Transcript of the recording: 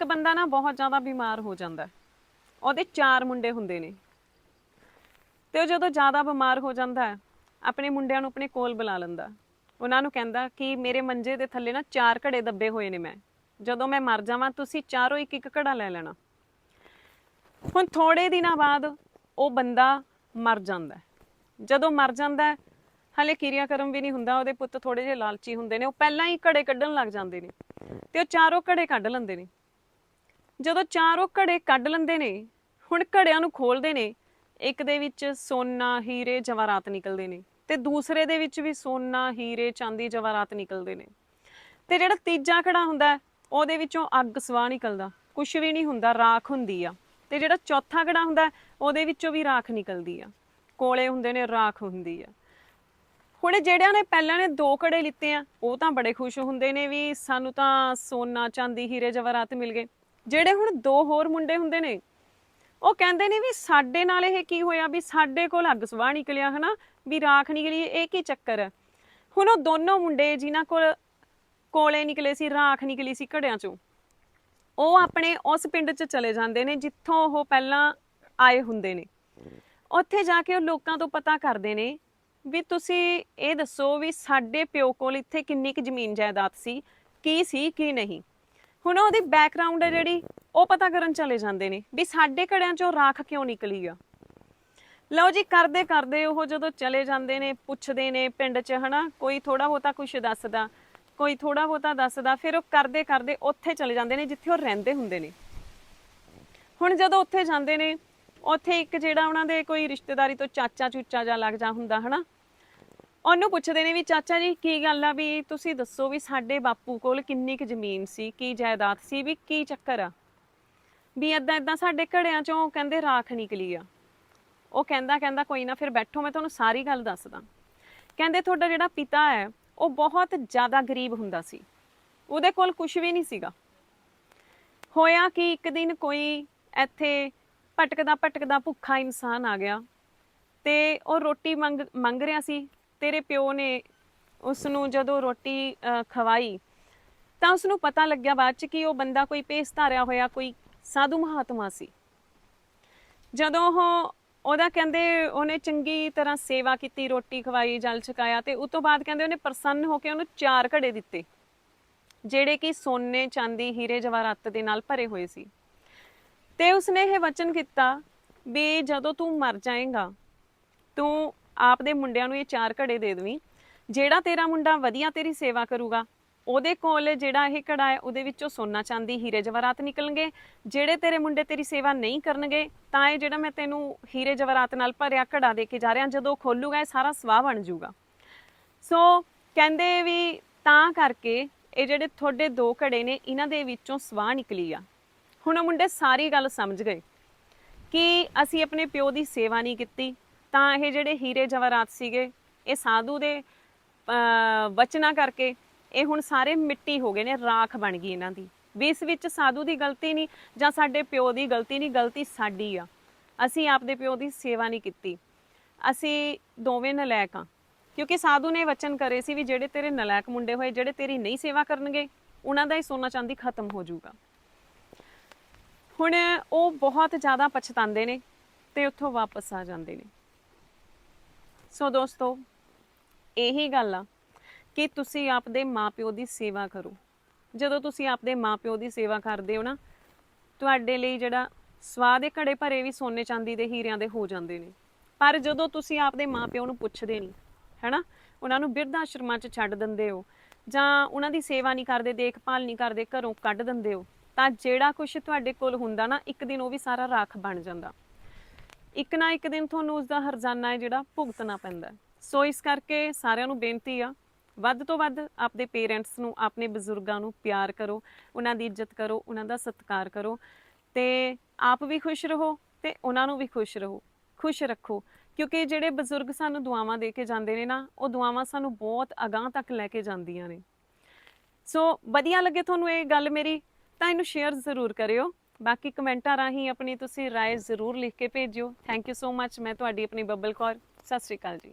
ਇੱਕ ਬੰਦਾ ਨਾ ਬਹੁਤ ਜ਼ਿਆਦਾ ਬਿਮਾਰ ਹੋ ਜਾਂਦਾ ਹੈ। ਉਹਦੇ ਚਾਰ ਮੁੰਡੇ ਹੁੰਦੇ ਨੇ। ਤੇ ਉਹ ਜਦੋਂ ਜ਼ਿਆਦਾ ਬਿਮਾਰ ਹੋ ਜਾਂਦਾ ਹੈ ਆਪਣੇ ਮੁੰਡਿਆਂ ਨੂੰ ਆਪਣੇ ਕੋਲ ਬੁਲਾ ਲੈਂਦਾ ਉਹਨਾਂ ਨੂੰ ਕਹਿੰਦਾ ਕਿ ਮੇਰੇ ਮੰਜੇ ਦੇ ਥੱਲੇ ਨਾ ਚਾਰ ਘੜੇ ਦੱਬੇ ਹੋਏ ਨੇ ਮੈਂ। ਜਦੋਂ ਮੈਂ ਮਰ ਜਾਵਾਂ ਤੁਸੀਂ ਚਾਰੋਂ ਇੱਕ ਇੱਕ ਘੜਾ ਲੈ ਲੈਣਾ। ਹੁਣ ਥੋੜੇ ਦਿਨਾਂ ਬਾਅਦ ਉਹ ਬੰਦਾ ਮਰ ਜਾਂਦਾ ਹੈ। ਜਦੋਂ ਮਰ ਜਾਂਦਾ ਹੈ, ਹਲੇ ਕਿਰਿਆ ਕਰਮ ਵੀ ਨਹੀਂ ਹੁੰਦਾ ਉਹਦੇ ਪੁੱਤ ਥੋੜੇ ਜਿਹੇ ਲਾਲਚੀ ਹੁੰਦੇ ਨੇ। ਉਹ ਪਹਿਲਾਂ ਹੀ ਘੜੇ ਕੱਢਣ ਲੱਗ ਜਾਂਦੇ ਨੇ। ਤੇ ਉਹ ਚਾਰੋਂ ਘੜੇ ਕੱਢ ਲੈਂਦੇ ਨੇ। ਜਦੋਂ ਚਾਰ ਉਹ ਘੜੇ ਕੱਢ ਲੈਂਦੇ ਨੇ ਹੁਣ ਘੜਿਆਂ ਨੂੰ ਖੋਲਦੇ ਨੇ ਇੱਕ ਦੇ ਵਿੱਚ ਸੋਨਾ ਹੀਰੇ ਜਵਾਹਰਾਤ ਨਿਕਲਦੇ ਨੇ ਤੇ ਦੂਸਰੇ ਦੇ ਵਿੱਚ ਵੀ ਸੋਨਾ ਹੀਰੇ ਚਾਂਦੀ ਜਵਾਹਰਾਤ ਨਿਕਲਦੇ ਨੇ। ਤੇ ਜਿਹੜਾ ਤੀਜਾ ਘੜਾ ਹੁੰਦਾ ਉਹਦੇ ਵਿੱਚੋਂ ਅੱਗ ਸਵਾਹ ਨਿਕਲਦਾ ਕੁਝ ਵੀ ਨਹੀਂ ਹੁੰਦਾ ਰਾਖ ਹੁੰਦੀ ਆ। ਤੇ ਜਿਹੜਾ ਚੌਥਾ ਘੜਾ ਹੁੰਦਾ ਹੈ, ਉਹਦੇ ਵਿੱਚੋਂ ਵੀ ਰਾਖ ਨਿਕਲਦੀ ਆ। ਕੋਲੇ ਹੁੰਦੇ ਨੇ ਰਾਖ ਹੁੰਦੀ ਆ। ਹੁਣ ਜਿਹੜਿਆਂ ਨੇ ਪਹਿਲਾਂ ਨੇ ਦੋ ਘੜੇ ਲਿੱਤੇ ਆ ਉਹ ਤਾਂ ਬੜੇ ਖੁਸ਼ ਹੁੰਦੇ ਨੇ ਵੀ ਸਾਨੂੰ ਤਾਂ ਸੋਨਾ ਚਾਂਦੀ ਹੀਰੇ ਜਵਾਹਰਾਤ ਮਿਲ ਗਏ। ਜਿਹੜੇ ਹੁਣ ਦੋ ਹੋਰ ਮੁੰਡੇ ਹੁੰਦੇ ਨੇ, ਉਹ ਕਹਿੰਦੇ ਨੇ ਵੀ ਸਾਡੇ ਨਾਲ ਇਹ ਕੀ ਹੋਇਆ ਵੀ ਸਾਡੇ ਕੋਲ ਅੱਗ ਸਵਾਹ ਨਿਕਲਿਆ, ਹਨਾ? ਵੀ ਰਾਖ ਨਿਕਲੀ, ਇਹ ਕੀ ਚੱਕਰ ਹੈ? ਹੁਣ ਉਹ ਦੋਨੋਂ ਮੁੰਡੇ ਜਿਨ੍ਹਾਂ ਕੋਲ ਕੋਲੇ ਨਿਕਲੇ ਸੀ, ਰਾਖ ਨਿਕਲੀ ਸੀ ਘੜਿਆਂ ਚੋਂ, ਉਹ ਆਪਣੇ ਉਸ ਪਿੰਡ 'ਚ ਚਲੇ ਜਾਂਦੇ ਨੇ, ਜਿੱਥੋਂ ਉਹ ਪਹਿਲਾਂ ਆਏ ਹੁੰਦੇ ਨੇ। ਉੱਥੇ ਜਾ ਕੇ ਉਹ ਲੋਕਾਂ ਤੋਂ ਪਤਾ ਕਰਦੇ ਨੇ ਵੀ ਤੁਸੀਂ ਇਹ ਦੱਸੋ ਵੀ ਸਾਡੇ ਪਿਓ ਕੋਲ ਇੱਥੇ ਕਿੰਨੀ ਕੁ ਜ਼ਮੀਨ ਜਾਇਦਾਦ ਸੀ, ਕੀ ਸੀ, ਕੀ ਨਹੀਂ। ਹੁਣ ਉਹਦੀ ਬੈਕਗ੍ਰਾਉਂਡ ਹੈ ਜਿਹੜੀ, ਉਹ ਪਤਾ ਕਰਨ ਚਲੇ ਜਾਂਦੇ ਨੇ ਵੀ ਸਾਡੇ ਘੜਿਆਂ ਚੋਂ ਰਾਖ ਕਿਉਂ ਨਿਕਲੀ ਆ। ਲਓ ਜੀ, ਕਰਦੇ ਕਰਦੇ ਉਹ ਜਦੋਂ ਚਲੇ ਜਾਂਦੇ ਨੇ, ਪੁੱਛਦੇ ਨੇ ਪਿੰਡ 'ਚ, ਹਨਾ, ਕੋਈ ਥੋੜਾ ਬਹੁਤਾ ਕੁਝ ਦੱਸਦਾ, ਕੋਈ ਥੋੜਾ ਬਹੁਤਾ ਦੱਸਦਾ, ਫਿਰ ਉਹ ਕਰਦੇ ਕਰਦੇ ਉੱਥੇ ਚਲੇ ਜਾਂਦੇ ਨੇ ਜਿੱਥੇ ਉਹ ਰਹਿੰਦੇ ਹੁੰਦੇ ਨੇ। ਹੁਣ ਜਦੋਂ ਉੱਥੇ ਜਾਂਦੇ ਨੇ, ਉੱਥੇ ਇੱਕ ਜਿਹੜਾ ਉਹਨਾਂ ਦੇ ਕੋਈ ਰਿਸ਼ਤੇਦਾਰੀ ਤੋਂ ਚਾਚਾ ਚੂਚਾ ਜਾਂ ਲੱਗ ਜਾ ਹੁੰਦਾ, ਹਨਾ ਉਹਨੂੰ ਪੁੱਛਦੇ ਨੇ ਵੀ, ਚਾਚਾ ਜੀ, ਕੀ ਗੱਲ ਆ ਵੀ ਤੁਸੀਂ ਦੱਸੋ ਵੀ ਸਾਡੇ ਬਾਪੂ ਕੋਲ ਕਿੰਨੀ ਕੁ ਜ਼ਮੀਨ ਸੀ, ਕੀ ਜਾਇਦਾਦ ਸੀ, ਵੀ ਕੀ ਚੱਕਰ ਆ? ਵੀ ਇਦਾਂ ਇਦਾਂ ਸਾਡੇ ਘੜਿਆਂ ਚੋਂ ਕਹਿੰਦੇ ਰਾਖ ਨਿਕਲੀ ਆ। ਉਹ ਕਹਿੰਦਾ ਕਹਿੰਦਾ ਕੋਈ ਨਾ, ਫਿਰ ਬੈਠੋ, ਮੈਂ ਤੁਹਾਨੂੰ ਸਾਰੀ ਗੱਲ ਦੱਸਦਾ। ਕਹਿੰਦੇ ਤੁਹਾਡਾ ਜਿਹੜਾ ਪਿਤਾ ਹੈ, ਉਹ ਬਹੁਤ ਜ਼ਿਆਦਾ ਗਰੀਬ ਹੁੰਦਾ ਸੀ। ਉਹਦੇ ਕੋਲ ਕੁਝ ਵੀ ਨਹੀਂ ਸੀਗਾ। ਹੋਇਆ ਕਿ ਇੱਕ ਦਿਨ ਕੋਈ ਇੱਥੇ ਭਟਕਦਾ ਭਟਕਦਾ ਭੁੱਖਾ ਇਨਸਾਨ ਆ ਗਿਆ ਤੇ ਉਹ ਰੋਟੀ ਮੰਗ ਮੰਗ ਰਿਹਾ ਸੀ ਤੇਰੇ ਪਿਓ ਨੇ ਉਸ ਨੂੰ ਜਦੋਂ ਰੋਟੀ ਖਵਾਈ, ਤਾਂ ਉਸ ਨੂੰ ਪਤਾ ਲੱਗਿਆ ਬਾਅਦ ਚ ਕਿ ਉਹ ਬੰਦਾ ਕੋਈ ਭੇਸ ਧਾਰਿਆ ਹੋਇਆ, ਕੋਈ ਸਾਧੂ ਮਹਾਤਮਾ ਸੀ। ਜਦੋਂ ਉਹ ਉਹਦਾ ਕਹਿੰਦੇ ਉਹਨੇ ਚੰਗੀ ਤਰ੍ਹਾਂ ਸੇਵਾ ਕੀਤੀ, ਰੋਟੀ ਖਵਾਈ, ਜਲ ਛਕਾਇਆ ਤੇ ਉਸ ਤੋਂ ਬਾਅਦ ਕਹਿੰਦੇ ਉਹਨੇ ਪ੍ਰਸੰਨ ਹੋ ਕੇ ਉਹਨੂੰ ਚਾਰ ਘੜੇ ਦਿੱਤੇ, ਜਿਹੜੇ ਕਿ ਸੋਨੇ, ਚਾਂਦੀ, ਹੀਰੇ ਜਵਾਹਰਾਤ ਦੇ ਨਾਲ ਭਰੇ ਹੋਏ ਸੀ। ਤੇ ਉਸਨੇ ਇਹ ਵਚਨ ਕੀਤਾ ਵੀ ਜਦੋਂ ਤੂੰ ਮਰ ਜਾਏਗਾ, ਤੂੰ ਆਪਦੇ ਮੁੰਡਿਆਂ ਨੂੰ ਇਹ ਚਾਰ ਘੜੇ ਦੇ ਦੇਵੀਂ। ਜਿਹੜਾ ਤੇਰਾ ਮੁੰਡਾ ਵਧੀਆ ਤੇਰੀ ਸੇਵਾ ਕਰੂਗਾ, ਉਹਦੇ ਕੋਲ ਜਿਹੜਾ ਇਹ ਘੜਾ ਹੈ, ਉਹਦੇ ਵਿੱਚੋਂ ਸੋਨਾ ਚਾਂਦੀ, ਹੀਰੇ ਜਵਾਹਰਾਤ ਨਿਕਲਣਗੇ। ਜਿਹੜੇ ਤੇਰੇ ਮੁੰਡੇ ਤੇਰੀ ਸੇਵਾ ਨਹੀਂ ਕਰਨਗੇ, ਤਾਂ ਇਹ ਜਿਹੜਾ ਮੈਂ ਤੈਨੂੰ ਹੀਰੇ ਜਵਾਹਰਾਤ ਨਾਲ ਭਰਿਆ ਘੜਾ ਦੇ ਕੇ ਜਾ ਰਿਹਾ, ਜਦੋਂ ਖੋਲੂਗਾ, ਇਹ ਸਾਰਾ ਸਵਾਹ ਬਣ ਜਾਊਗਾ। ਸੋ ਕਹਿੰਦੇ ਵੀ ਤਾਂ ਕਰਕੇ ਇਹ ਜਿਹੜੇ ਤੁਹਾਡੇ ਦੋ ਘੜੇ ਨੇ, ਇਹਨਾਂ ਦੇ ਵਿੱਚੋਂ ਸਵਾਹ ਨਿਕਲੀ ਆ। ਹੁਣ ਉਹ ਮੁੰਡੇ ਸਾਰੀ ਗੱਲ ਸਮਝ ਗਏ ਕਿ ਅਸੀਂ ਆਪਣੇ ਪਿਓ ਦੀ ਸੇਵਾ ਨਹੀਂ ਕੀਤੀ ਤਾਂ ਇਹ ਜਿਹੜੇ ਹੀਰੇ ਜਵਾਹਰਾਤ ਸੀਗੇ ਇਹ ਸਾਧੂ ਦੇ ਅਹ, ਵਚਨਾਂ ਕਰਕੇ ਇਹ ਹੁਣ ਸਾਰੇ ਮਿੱਟੀ ਹੋ ਗਏ ਨੇ ਰਾਖ ਬਣ ਗਈ ਇਹਨਾਂ ਦੀ। ਵੀ ਇਸ ਵਿੱਚ ਸਾਧੂ ਦੀ ਗਲਤੀ ਨਹੀਂ ਜਾਂ ਸਾਡੇ ਪਿਓ ਦੀ ਗਲਤੀ ਨਹੀਂ ਗਲਤੀ ਸਾਡੀ ਆ। ਅਸੀਂ ਆਪਦੇ ਪਿਓ ਦੀ ਸੇਵਾ ਨਹੀਂ ਕੀਤੀ। ਅਸੀਂ ਦੋਵੇਂ ਨਲਾਇਕ ਆ। ਕਿਉਂਕਿ ਸਾਧੂ ਨੇ ਵਚਨ ਕਰੇ ਸੀ ਵੀ ਜਿਹੜੇ ਤੇਰੇ ਨਲਾਇਕ ਮੁੰਡੇ ਹੋਏ ਜਿਹੜੇ ਤੇਰੀ ਨਹੀਂ ਸੇਵਾ ਕਰਨਗੇ ਉਹਨਾਂ ਦਾ ਹੀ ਸੋਨਾ ਚਾਂਦੀ ਖਤਮ ਹੋ ਜਾਊਗਾ। ਹੁਣ ਉਹ ਬਹੁਤ ਜ਼ਿਆਦਾ ਪਛਤਾਉਂਦੇ ਨੇ ਤੇ ਉੱਥੋਂ ਵਾਪਸ ਆ ਜਾਂਦੇ ਨੇ। ਸੋ ਦੋਸਤੋ, ਇਹੀ ਗੱਲ ਆ ਕਿ ਤੁਸੀਂ ਆਪਦੇ ਮਾਪਿਓ ਦੀ ਸੇਵਾ ਕਰੋ। ਜਦੋਂ ਤੁਸੀਂ ਆਪਦੇ ਮਾਪਿਓ ਦੀ ਸੇਵਾ ਕਰਦੇ ਹੋ ਨਾ, ਤੁਹਾਡੇ ਲਈ ਜਿਹੜਾ ਸਵਾਦ ਦੇ ਘੜੇ ਭਰੇ ਵੀ ਸੋਨੇ ਚਾਂਦੀ ਦੇ ਹੀਰਿਆਂ ਦੇ ਹੋ ਜਾਂਦੇ ਨੇ। ਪਰ ਜਦੋਂ ਤੁਸੀਂ ਆਪਦੇ ਮਾਪਿਓ ਨੂੰ ਪੁੱਛਦੇ ਨਹੀਂ, ਹੈਨਾ? ਉਹਨਾਂ ਨੂੰ ਬਿਰਧ ਆਸ਼ਰਮਾਂ 'ਚ ਛੱਡ ਦਿੰਦੇ ਹੋ, ਜਾਂ ਉਹਨਾਂ ਦੀ ਸੇਵਾ ਨਹੀਂ ਕਰਦੇ, ਦੇਖਭਾਲ ਨਹੀਂ ਕਰਦੇ, ਘਰੋਂ ਕੱਢ ਦਿੰਦੇ ਹੋ, ਤਾਂ ਜਿਹੜਾ ਕੁਝ ਤੁਹਾਡੇ ਕੋਲ ਹੁੰਦਾ ਨਾ, ਇੱਕ ਦਿਨ ਉਹ ਵੀ ਸਾਰਾ ਰਾਖ ਬਣ ਜਾਂਦਾ। ਇੱਕ ਨਾ ਇੱਕ ਦਿਨ ਤੁਹਾਨੂੰ ਉਸ ਦਾ ਹਰਜ਼ਾਨਾ ਹੈ ਜਿਹੜਾ ਭੁਗਤਣਾ ਪੈਂਦਾ ਸੋ ਇਸ ਕਰਕੇ ਸਾਰਿਆਂ ਨੂੰ ਬੇਨਤੀ ਆ, ਵੱਧ ਤੋਂ ਵੱਧ ਆਪਦੇ ਪੇਰੈਂਟਸ ਨੂੰ, ਆਪਣੇ ਬਜ਼ੁਰਗਾਂ ਨੂੰ ਪਿਆਰ ਕਰੋ, ਉਹਨਾਂ ਦੀ ਇੱਜ਼ਤ ਕਰੋ, ਉਹਨਾਂ ਦਾ ਸਤਿਕਾਰ ਕਰੋ ਤੇ ਆਪ ਵੀ ਖੁਸ਼ ਰਹੋ ਤੇ ਉਹਨਾਂ ਨੂੰ ਵੀ ਖੁਸ਼ ਰਹੋ, ਖੁਸ਼ ਰੱਖੋ। ਕਿਉਂਕਿ ਜਿਹੜੇ ਬਜ਼ੁਰਗ ਸਾਨੂੰ ਦੁਆਵਾਂ ਦੇ ਕੇ ਜਾਂਦੇ ਨੇ ਨਾ, ਉਹ ਦੁਆਵਾਂ ਸਾਨੂੰ ਬਹੁਤ ਅਗਾਂਹ ਤੱਕ ਲੈ ਕੇ ਜਾਂਦੀਆਂ ਨੇ। ਸੋ ਵਧੀਆ ਲੱਗੇ ਤੁਹਾਨੂੰ ਇਹ ਗੱਲ ਮੇਰੀ, ਤਾਂ ਇਹਨੂੰ ਸ਼ੇਅਰ ਜ਼ਰੂਰ ਕਰਿਓ। ਬਾਕੀ ਕਮੈਂਟਾਂ ਰਾਹੀਂ ਆਪਣੀ ਤੁਸੀਂ ਰਾਏ ਜ਼ਰੂਰ ਲਿਖ ਕੇ ਭੇਜਿਓ। ਥੈਂਕ ਯੂ ਸੋ ਮੱਚ ਮੈਂ ਤੁਹਾਡੀ ਆਪਣੀ ਬੱਬਲ ਕੌਰ ਸਤਿ ਸ਼੍ਰੀ ਅਕਾਲ ਜੀ।